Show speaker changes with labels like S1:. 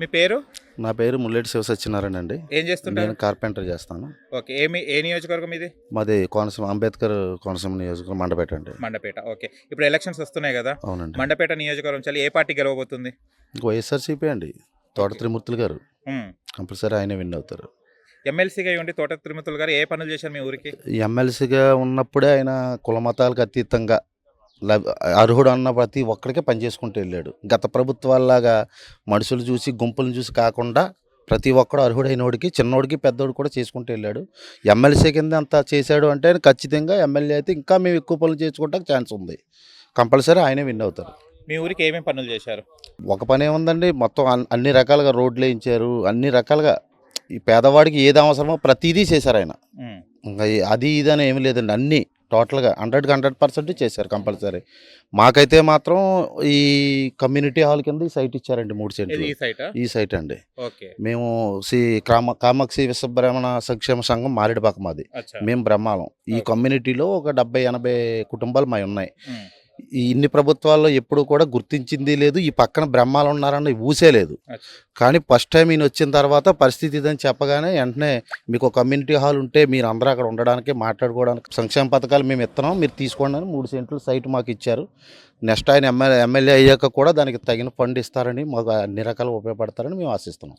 S1: మీ పేరు?
S2: నా పేరు ముల్లెటి శివ సత్యనారాయణ అండి.
S1: ఏం చేస్తుంటారు?
S2: నేను కార్పెంటర్ చేస్తాను.
S1: ఓకే ఏమి ఏ నియోజకవర్గం ఇది?
S2: మాది కోనసీమ అంబేద్కర్ కోనసీమ నియోజకవర్గం మండపేట అండి.
S1: మండపేట ఓకే. ఇప్పుడు ఎలక్షన్స్ వస్తున్నాయి కదా.
S2: అవునండి.
S1: మండపేట నియోజకవర్గం చలి ఏ పార్టీ గెలవబోతుంది?
S2: వైఎస్ఆర్సీపీ అండి తోట త్రిమూర్తులు గారు. కంపల్సరీ ఆయనే విన్ అవుతారు.
S1: ఎమ్మెల్సీగా ఉండి తోట తిరుమతులు గారు ఏ పనులు చేశారు మీ ఊరికి?
S2: ఎమ్మెల్సీగా ఉన్నప్పుడే ఆయన కుల మతాలకు అతీతంగా అర్హుడు అన్న ప్రతి ఒక్కడికే పనిచేసుకుంటూ వెళ్ళాడు. గత ప్రభుత్వాల్లాగా మనుషులు చూసి గుంపులను చూసి కాకుండా ప్రతి ఒక్కడు అర్హుడైనోడికి చిన్నోడికి పెద్దోడు కూడా చేసుకుంటూ వెళ్ళాడు. ఎమ్మెల్సీ కింద అంత చేశాడు అంటే ఖచ్చితంగా ఎమ్మెల్యే అయితే ఇంకా మేము ఎక్కువ పనులు చేసుకోవడానికి ఛాన్స్ ఉంది. కంపల్సరీ ఆయనే విన్ అవుతారు
S1: మీ ఊరికి ఏమేమి పనులు చేశారు?
S2: ఒక పని ఏముందండి మొత్తం అన్- అన్ని రకాలుగా రోడ్లు వేయించారు అన్ని రకాలుగా ఈ పేదవాడికి ఏది అవసరమో ప్రతిదీ చేశారు ఆయన. ఇంకా అది ఇది అని ఏమి లేదండి అన్నీ టోటల్గా హండ్రెడ్కి హండ్రెడ్ పర్సెంట్ చేశారు కంపల్సరీ. మాకైతే మాత్రం ఈ కమ్యూనిటీ హాల్ కింద ఈ సైట్ ఇచ్చారండి మూడు సెంట్లు.
S1: ఈ సైట్?
S2: ఈ సైట్ అండి. మేము శ్రీ కామ కామాక్షి విశ్వబ్రహ్మణ సంక్షేమ సంఘం మారేడుపాక మాది. మేము బ్రహ్మాలం. ఈ. కమ్యూనిటీలో ఒక డెబ్బై ఎనభై కుటుంబాలు మా ఉన్నాయి. ఇన్ని ప్రభుత్వాల్లో ఎప్పుడు కూడా గుర్తించింది లేదు. ఈ పక్కన బ్రహ్మాలు ఉన్నారన్న ఊసే లేదు. కానీ ఫస్ట్ టైం ఈయన వచ్చిన తర్వాత పరిస్థితి ఇదని చెప్పగానే వెంటనే మీకు ఒక కమ్యూనిటీ హాల్ ఉంటే మీరు అందరూ అక్కడ ఉండడానికి మాట్లాడుకోవడానికి సంక్షేమ పథకాలు మేము ఇస్తున్నాం. మీరు తీసుకోండి అని మూడు సెంట్లు సైట్ మాకు ఇచ్చారు. నెక్స్ట్ ఆయన ఎమ్మెల్యే ఎమ్మెల్యే అయ్యాక కూడా దానికి తగిన ఫండ్ ఇస్తారని మాకు అన్ని రకాలు ఉపయోగపడతారని మేము ఆశిస్తున్నాం.